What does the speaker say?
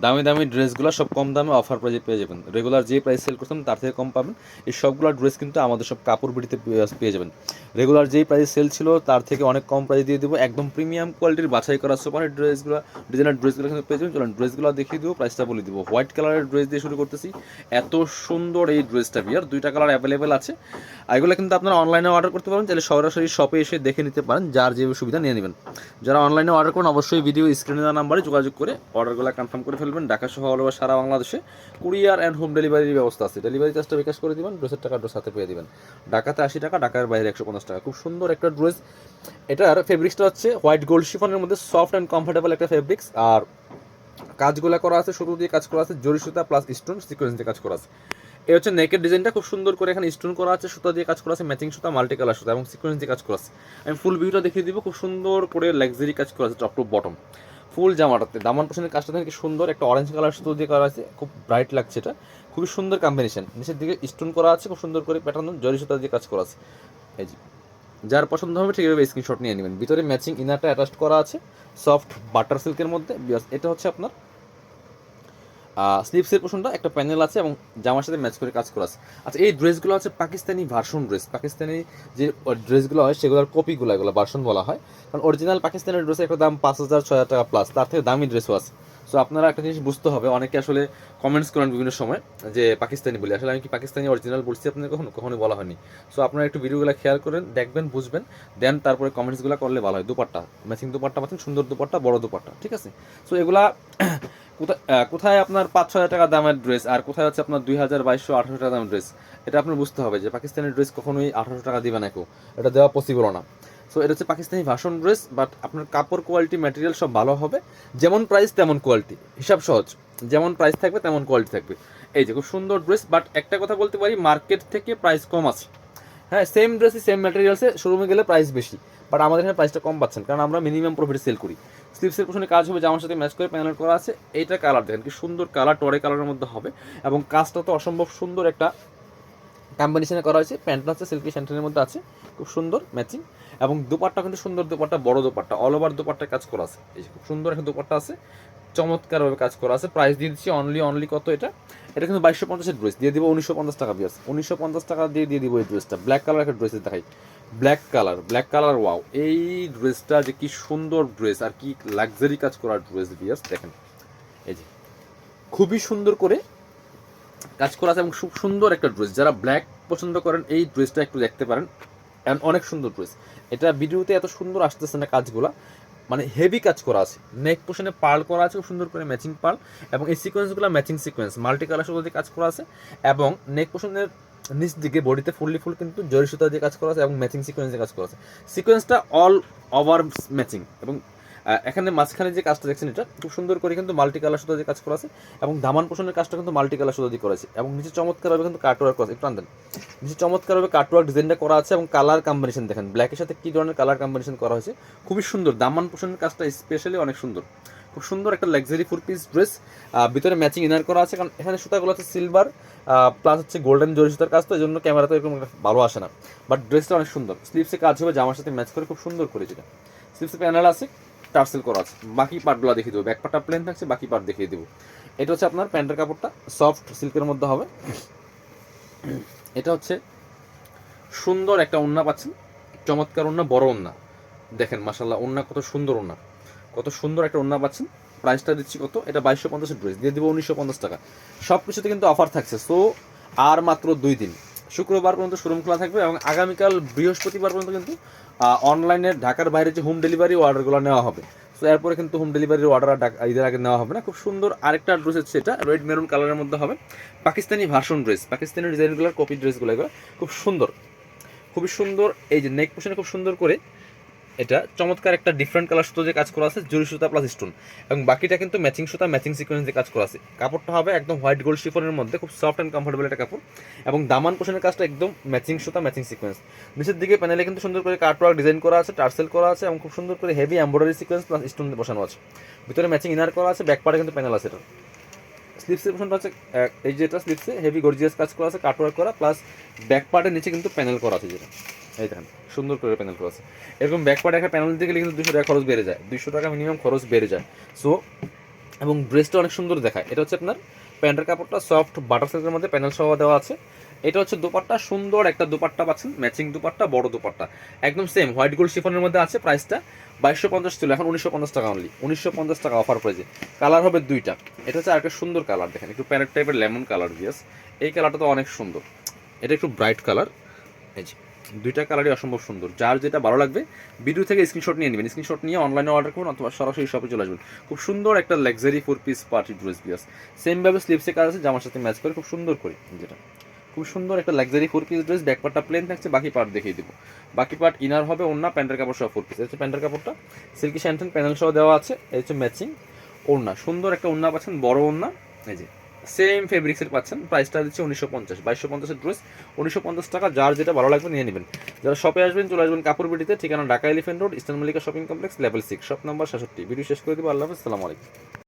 দামি দামি ড্রেসগুলো সব কম দামে অফার প্রাইজে পেয়ে যাবেন। রেগুলার যে প্রাইস সেল করতাম তার থেকে কম পাবেন। এই সবগুলো ড্রেস কিন্তু আমাদের সব কাপড় বিড়িতে পেয়ে- যাবেন। রেগুলার যেই প্রাইস সেল ছিল তার থেকে অনেক কম প্রাইস দিয়ে দেবো। একদম প্রিমিয়াম কোয়ালিটির বাছাই করা সুপার ড্রেসগুলো ডিজাইনার ড্রেসগুলো কিন্তু পেয়ে যাবেন। চলুন ড্রেসগুলো দেখিয়ে দেবো প্রাইসটা বলে দিব। হোয়াইট কালারের ড্রেস দিয়ে শুরু করতেছি। এত সুন্দর এই ড্রেসটা বিয়ার। দুইটা কালার অ্যাভেলেবেল আছে। এগুলো কিন্তু আপনারা অনলাইনে অর্ডার করতে পারেন। তাহলে সরাসরি শপে এসে দেখে নিতে পারেন। যার যে সুবিধা নিয়ে নেবেন। যারা অনলাইনে অর্ডার করেন, অবশ্যই ভিডিও স্ক্রিনে দেওয়া নাম্বারে যোগাযোগ করে অর্ডারগুলো কনফার্ম করে ফেলবেন ঢাকা সহ অল ওভার সারা বাংলাদেশে কুরিয়ার অ্যান্ড হোম ডেলিভারির ব্যবস্থা আছে। ডেলিভারি চার্জটা বিকাশ করে দিবেন ড্রেসের টাকা ড্রেস হাতে পেয়ে দিবেন। ঢাকাতে আশি টাকা, ঢাকার বাইরে একশো পঞ্চাশ টাকা। খুব সুন্দর একটা ড্রেস এটার ফেব্রিক্সটা হচ্ছে হোয়াইট গোল্ড শিফনের মধ্যে সফট অ্যান্ড কমফোর্টেবল একটা ফেব্রিক্স আর কাজগুলো করা আছে শুরু দিয়ে কাজ করা আছে, জরি সুতা প্লাস স্টোন সিকোয়েন্স দিয়ে কাজ করা আছে। এই হচ্ছে নেকের ডিজাইনটা খুব সুন্দর করে এখানে স্টোন করা আছে, সুতা দিয়ে কাজ করা আছে ম্যাচিং সুতা মাল্টি কালার সুতা এবং সিকোয়েন্স দিয়ে কাজ করা আছে। আমি ফুল ভিউটা দেখিয়ে দিব, খুব সুন্দর করে লাক্সারি কাজ করা আছে টপ টু বটম ফুল জামাটাতে। দামান পোশনের কাজটা থেকে সুন্দর, একটা অরেঞ্জ কালার সুতো দিয়ে করা আছে, খুব ব্রাইট লাগছে এটা। খুবই সুন্দর কম্বিনেশন নিচের দিকে স্টোন করা আছে, খুব সুন্দর করে প্যাটার্ন জরি সুতা দিয়ে কাজ করা আছে। এই যে, যার পছন্দ হবে ঠিক এভাবে স্ক্রিনশট নিয়ে নেবেন। ভিতরে ম্যাচিং ইনারটা অ্যাটাচ করা আছে সফট বাটার সিল্কের মধ্যে এটা হচ্ছে আপনার স্লিপসের পোষণটা একটা প্যানেল আছে এবং জামার সাথে ম্যাচ করে কাজ করা আছে। আচ্ছা এই ড্রেসগুলো হচ্ছে পাকিস্তানি ভার্সন ড্রেস। পাকিস্তানি যে ড্রেসগুলো হয়, সেগুলোর কপিগুলো, এগুলো ভার্সন বলা হয়। কারণ অরিজিনাল পাকিস্তানের ড্রেসের একটা দাম পাঁচ হাজার, ছয় হাজার টাকা প্লাস তার থেকে দামি ড্রেসও আছে। সো আপনারা একটা জিনিস বুঝতে হবে, অনেকে আসলে কমেন্টস করেন বিভিন্ন সময় যে পাকিস্তানি বলি। আসলে আমি কি পাকিস্তানি অরিজিনাল বলছি আপনাদের কখনো? কখনো বলা হয়নি। সো আপনারা একটু ভিডিওগুলো খেয়াল করেন, দেখবেন, বুঝবেন। দেন তারপরে কমেন্টসগুলো করলে ভালো হয়। দুপাট্টা ম্যাচিং দুপাট্টা পাচ্ছেন সুন্দর দুপাট্টা, বড় দুপাট্টা, ঠিক আছে? সো এগুলা কোথায় আপনার পাঁচ ছয় হাজার টাকা দামের ড্রেস আর কোথায় হচ্ছে আপনার দুই হাজার বাইশশো আঠারোশো টাকা দামের ড্রেস এটা আপনার বুঝতে হবে যে পাকিস্তানের ড্রেস কখনোই আঠারোশো টাকা দিবে না কেউ। এটা দেওয়া পসিবল না। সো এটা হচ্ছে পাকিস্তানি ভাষণ ড্রেস বাট আপনার কাপড় কোয়ালিটি ম্যাটেরিয়াল সব ভালো হবে। যেমন প্রাইস তেমন কোয়ালিটি হিসাব সহজ। যেমন প্রাইস থাকবে, তেমন কোয়ালিটি থাকবে। এই যে, খুব সুন্দর ড্রেস বাট একটা কথা বলতে পারি মার্কেট থেকে প্রাইস কম আছে। হ্যাঁ সেম ড্রেসই সেম ম্যাটেরিয়ালসে শোরুমে গেলে প্রাইস বেশি। বাট আমাদের এখানে প্রাইসটা কম পাচ্ছেন, কারণ আমরা মিনিমাম প্রফিট সেল করি। স্লিপসের পোশনে কাজ হবে, জামার সাথে ম্যাচ করে প্যানেল করা আছে। এইটা কালার দেখেন, কি সুন্দর কালার টরে কালারের মধ্যে হবে। এবং কাজটা তো অসম্ভব সুন্দর একটা কম্বিনেশনে করা হয়েছে। প্যান্টটা আছে সিল্কি স্যান্টেনের মধ্যে আছে, খুব সুন্দর ম্যাচিং এবং দুপাট্টা কিন্তু সুন্দর দুপাট্টা, বড় দুপাট্টা অল ওভার দুপাট্টায় কাজ করা আছে। এই খুব সুন্দর একটা দুপাট্টা আছে, চমৎকারভাবে কাজ করা আছে। প্রাইস দিয়ে দিচ্ছি অনলি অনলি কত এটা? এটা কিন্তু বাইশশো পঞ্চাশের ড্রেস দিয়ে দিব উনিশশো পঞ্চাশ টাকা বিয়ার্স উনিশশো পঞ্চাশ টাকা দিয়ে দিয়ে দিব এই ড্রেসটা ব্ল্যাক কালার একটা ড্রেস দেখাই। Black colour black colour wow এই ড্রেসটা যে কি সুন্দর ড্রেস আর কি লাক্সারি কাজ করা ড্রেস বিয়ার্স দেখেন। এই যে, খুবই সুন্দর করে কাজ করা আছে এবং খুব সুন্দর একটা ড্রেস যারা ব্ল্যাক পছন্দ করেন, এই ড্রেসটা একটু দেখতে পারেন। অ্যান্ড অনেক সুন্দর ড্রেস এটা ভিডিওতে এত সুন্দর আসতেছে না কাজগুলা। মানে হেভি কাজ করা আছে। নেক পোশনে পার্ল করা আছে, খুব সুন্দর করে ম্যাচিং পার্ল এবং এই সিকোয়েন্সগুলো ম্যাচিং সিকোয়েন্স মাল্টি কালার দিয়ে কাজ করা আছে। এবং নেক পোশনের নিচ দিকে বডিতে ফুললি ফুল কিন্তু জরি সুতা দিয়ে কাজ করা আছে এবং ম্যাচিং সিকোয়েন্স কাজ করা আছে। সিকোয়েন্সটা অল ওভার ম্যাচিং এবং এখানে মাঝখানে যে কাজটা দেখছেন এটা, খুব সুন্দর করে কিন্তু মাল্টি কালার সুতা দিয়ে কাজ করা আছে এবং দামান পোষণের কাজটা কিন্তু মাল্টি কালার সুতো দিয়ে করা আছে এবং নিচে চমৎকারভাবে কিন্তু কাটওয়ার্ক করা আছে। একটু আনতেন। নিচে চমৎকারভাবে কাটওয়ার্ক ডিজাইনটা করা আছে এবং কালার কম্বিনেশন দেখেন। ব্ল্যাকের সাথে কী ধরনের কালার কম্বিনেশন করা হয়েছে? খুবই সুন্দর। দামান পোষণের কাজটা স্পেশালি অনেক সুন্দর। খুব সুন্দর একটা লাক্সারি ফুল পিস ড্রেস ভিতরে ম্যাচিং ইনার করা আছে, কারণ এখানে সুতাগুলো হচ্ছে সিলভার প্লাস হচ্ছে গোল্ডেন জরি সুতার কাজ, তো এই জন্য ক্যামেরাতে এরকম একটা ভালো আসে না। বাট ড্রেসটা অনেক সুন্দর। স্লিপসে কাজ হবে, জামার সাথে ম্যাচ করে খুব সুন্দর করে যেটা। স্লিপসে প্যানেল আছে টার্সেল করা আছে। বাকি পার্টগুলো দেখিয়ে দেবো। ব্যাক পার্টটা প্লেন থাকছে, বাকি পার্ট দেখিয়ে দেবো। এটা হচ্ছে আপনার প্যান্টের কাপড়টা সফট সিল্কের মধ্যে হবে। এটা হচ্ছে সুন্দর একটা ওন্না পাচ্ছেন। চমৎকার ওন্না, বড় ওন্না। দেখেন মাসাল্লাহ ওন্না কত সুন্দর ওন্না। কত সুন্দর একটা ওড়না পাচ্ছেন। প্রাইসটা দিচ্ছি কত? এটা বাইশশো পঞ্চাশের ড্রেস। দিয়ে দেবো উনিশশো পঞ্চাশ টাকা। সব কিছুতে কিন্তু অফার থাকছে। সো, আর মাত্র দুই দিন। শুক্রবার পর্যন্ত শোরুম খোলা থাকবে এবং আগামীকাল বৃহস্পতিবার পর্যন্ত কিন্তু অনলাইনে ঢাকার বাইরে যে হোম ডেলিভারি অর্ডারগুলো নেওয়া হবে। সো, এরপরে কিন্তু হোম ডেলিভারির অর্ডার ঈদের আগে নেওয়া হবে না। খুব সুন্দর আরেকটা ড্রেস হচ্ছে এটা। রেড মেরুন কালারের মধ্যে হবে। পাকিস্তানি ভার্সন ড্রেস পাকিস্তানি ডিজাইনগুলোর কপি ড্রেসগুলো এগুলো। খুব সুন্দর। খুবই সুন্দর। এই যে নেক পোশনে খুব সুন্দর করে এটা চমৎকার একটা ডিফারেন্ট কালার সুতো যে কাজ করা আছে, জরি সুতা প্লাস স্টোন এবং বাকিটা কিন্তু ম্যাচিং সুতা ম্যাচিং সিকোয়েন্স দিয়ে কাজ করা আছে। কাপড়টা হবে একদম হোয়াইট গোল্ড শিফনের মধ্যে, খুব সফট অ্যান্ড কমফোর্টেবল একটা কাপড়। এবং দামান পোষণের কাজটা একদম ম্যাচিং সুতা ম্যাচিং সিকোয়েন্স নিচের দিকে প্যানেলে কিন্তু সুন্দর করে কাটওয়ার্ক ডিজাইন করা আছে টার্সেল করা আছে, এবং খুব সুন্দর করে heavy embroidery sequence plus stone বসানো আছে। ভিতরে ম্যাচিং ইনার করা আছে ব্যাক পার্টে কিন্তু প্যানেল আছে এটা। স্লিপসের পোর্শনটা হচ্ছে এই যেটা স্লিপসে হেভি গর্জিয়াস কাজ করা আছে কাটওয়ার্ক করা প্লাস ব্যাক পার্টের নিচে কিন্তু প্যানেল করা আছে যেটা। এই দেখেন, সুন্দর করে প্যানেল করা আছে। এরকম ব্যাক পার্টে একটা প্যানেল দিতে গেলে কিন্তু দুশো টাকা খরচ বেড়ে যায়। দুশো টাকা মিনিমাম খরচ বেড়ে যায়। সো এবং ড্রেসটা অনেক সুন্দর দেখায়। এটা হচ্ছে আপনার প্যান্টের কাপড়টা সফট বাটার সিল্কের মধ্যে প্যানেল সহ দেওয়া আছে। এটা হচ্ছে দুপাট্টা, সুন্দর একটা দুপাট্টা পাচ্ছেন ম্যাচিং দুপাট্টা, বড় দুপাট্টা। একদম সেম হোয়াইট গোল্ড শিফনের মধ্যে আছে প্রাইসটা বাইশশো পঞ্চাশ ছিল এখন উনিশশো পঞ্চাশ টাকা অনলি উনিশশো পঞ্চাশ টাকা অফার প্রাইজে কালার হবে দুইটা। এটা হচ্ছে আরেকটা সুন্দর কালার দেখেন, একটু প্যারেট টাইপের লেমন কালার দিয়েস এই কালারটা তো অনেক সুন্দর। এটা একটু ব্রাইট কালার এই যে দুইটা কালারই অসম্ভব সুন্দর। যার যেটা ভালো লাগবে ভিডিও থেকে স্ক্রিনশট নিয়ে নেবেন। স্ক্রিনশট নিয়ে অনলাইনে অর্ডার করুন অথবা সরাসরি শপে চলে আসবেন। খুব সুন্দর একটা luxury four piece party dress বিয়াস সেমভাবে স্লিপসে কাজ আছে, জামার সাথে ম্যাচ করে খুব সুন্দর করে, যেটা। খুব সুন্দর একটা luxury four piece dress back পার্টটা প্লেন থাকছে, বাকি পার্ট দেখিয়ে দেবো। বাকি পার্ট ইনার হবে অন্য প্যান্টের কাপড় সহ ফোর পিস হচ্ছে প্যান্টের কাপড়টা। সিল্কি শ্যান্টেন প্যানেল সহ দেওয়া আছে, এই হচ্ছে ম্যাচিং ওড়না। সুন্দর একটা ওড়না পাচ্ছেন, বড় ওড়না। এই যে সেম ফেব্রিক্সের পাচ্ছেন। প্রাইসটা দিচ্ছে উনিশশো পঞ্চাশ, বাইশশো পঞ্চাশের ড্রেস উনিশশো পঞ্চাশ টাকা, যার যেটা ভালো লাগবে নিয়ে নেবেন। যারা শপে আসবেন, চলে আসবেন কাপড় বিটিতে, ঠিকানা Dhaka elephant road, eastern Mallika shopping complex, level six, shop number সাতষট্টি ভিডিও শেষ করে দেবো, আল্লাহ হাফিজ, সালামু আলাইকুম।